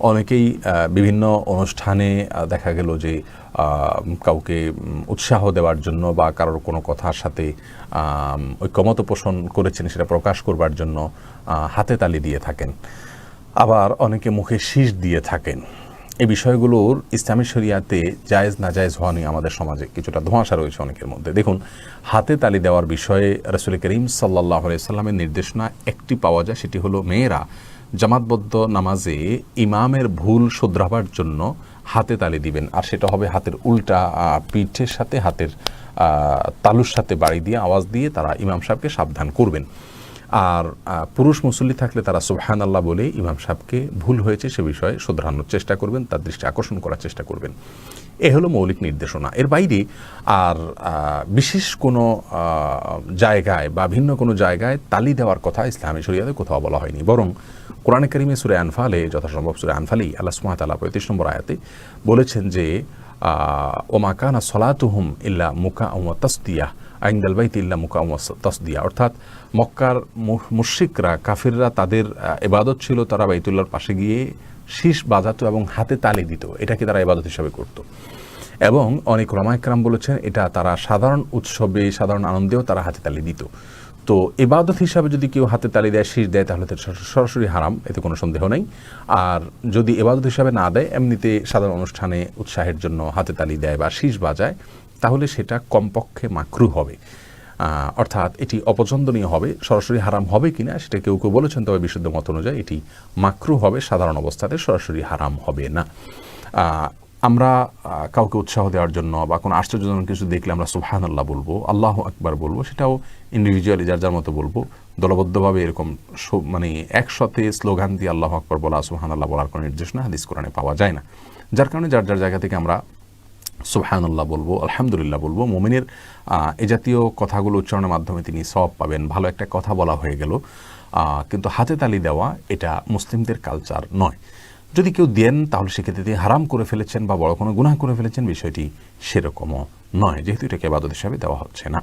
অনেকেই বিভিন্ন অনুষ্ঠানে দেখা গেল যে কাউকে উৎসাহ দেওয়ার জন্য বা কারোর কোনো কথার সাথে ঐক্যমত পোষণ করেছেন সেটা প্রকাশ করবার জন্য হাতে তালি দিয়ে থাকেন। আবার অনেকে মুখে শীষ দিয়ে থাকেন। এই বিষয়গুলোর ইসলামী শরিয়াতে জায়েজ না জায়েজ হওয়া নিয়ে আমাদের সমাজে কিছুটা ধোঁয়াশা রয়েছে অনেকের মধ্যে। দেখুন, হাতে তালি দেওয়ার বিষয়ে রসুল করিম সাল্লাহ সাল্লামের নির্দেশনা একটি পাওয়া যায়, সেটি হলো মেয়েরা জামাতবদ্ধ নামাজে ইমামের ভুল শুধরাবার জন্য হাতে তালি দিবেন। আর সেটা হবে হাতের উল্টা পিঠের সাথে, হাতের তালুর সাথে বাড়ি দিয়ে আওয়াজ দিয়ে তারা ইমাম সাহেবকে সাবধান করবেন। আর পুরুষ মুসল্লি থাকলে তারা সুবহান আল্লাহ বলে ইমাম সাহেবকে ভুল হয়েছে সে বিষয়ে শুধরানোর চেষ্টা করবেন, তার দৃষ্টি আকর্ষণ করার চেষ্টা করবেন। এ হলো মৌলিক নির্দেশনা। এর বাইরে আর বিশেষ কোনো জায়গায় বা ভিন্ন কোনো জায়গায় তালি দেওয়ার কথা ইসলামী শরিয়াতে কোথাও বলা হয়নি। বরং কোরআনে করিমে সুরে আনফালে, যথাসম্ভব সুরে আনফালেই আল্লাহ সুমাতাল্লাহ পঁয়ত্রিশ নম্বর আয়াতে বলেছেন যে ওমা কানা সলাতুহুম ইল্লা মুকা ও তসদিয়া আইন্দাল বাইত ইল্লা মুকা ও তসদিয়া অর্থাৎ মক্কার মু- মুশরিকরা, কাফিররা তাদের এবাদত ছিল তারা বাইতুল্লাহর পাশে গিয়ে শীষ বাজাতো এবং হাতে তালি দিত। এটাকে তারা এবাদত হিসাবে করতো। এবং অনেক রমায়করাম বলেছেন, এটা তারা সাধারণ উৎসবে, সাধারণ আনন্দেও তারা হাতে তালি দিত। তো এবাদত হিসাবে যদি কেউ হাতে তালি দেয় শীষ দেয়, তাহলে সরাসরি হারাম, এতে কোনো সন্দেহ নেই। আর যদি এবাদত হিসাবে না দেয়, এমনিতে সাধারণ অনুষ্ঠানে উৎসাহের জন্য হাতে তালি দেয় বা শীষ বাজায়, তাহলে সেটা কমপক্ষে মাকরু হবে। অর্থাৎ এটি অপছন্দনীয় হবে, সরাসরি হারাম হবে কিনা সেটা কেউ কেউ বলেছেন, তবে বিশুদ্ধ মত অনুযায়ী এটি মাকরু হবে, সাধারণ অবস্থাতে সরাসরি হারাম হবে না। আমরা কাউকে উৎসাহ দেওয়ার জন্য বা কোনো আশ্চর্যজনক কিছু দেখলে আমরা সুবহান আল্লাহ বলব, আল্লাহ আকবার বলব, সেটাও ইন্ডিভিজুয়ালি যার যার মতো বলব। দলবদ্ধভাবে এরকম মানে একসাথে স্লোগান দিয়ে আল্লাহ আকবার বলা সুবহান আল্লাহ বলার কোনো নির্দেশনা হাদিস কোরআনে পাওয়া যায় না। যার কারণে যার যার জায়গা থেকে আমরা সুবহানাল্লাহ বলব, আলহামদুলিল্লাহ বলব। মোমিনের এ জাতীয় কথাগুলো উচ্চারণের মাধ্যমে তিনি সব পাবেন। ভালো একটা কথা বলা হয়ে গেল। কিন্তু হাতে তালি দেওয়া এটা মুসলিমদের কালচার নয়। যদি কেউ দেন, তাহলে সেক্ষেত্রে তিনি হারাম করে ফেলেছেন বা বড় কোনো গুনাহ করে ফেলেছেন, বিষয়টি সেরকমও নয়। যেহেতু এটাকে আবাদত হিসাবে দেওয়া হচ্ছে না।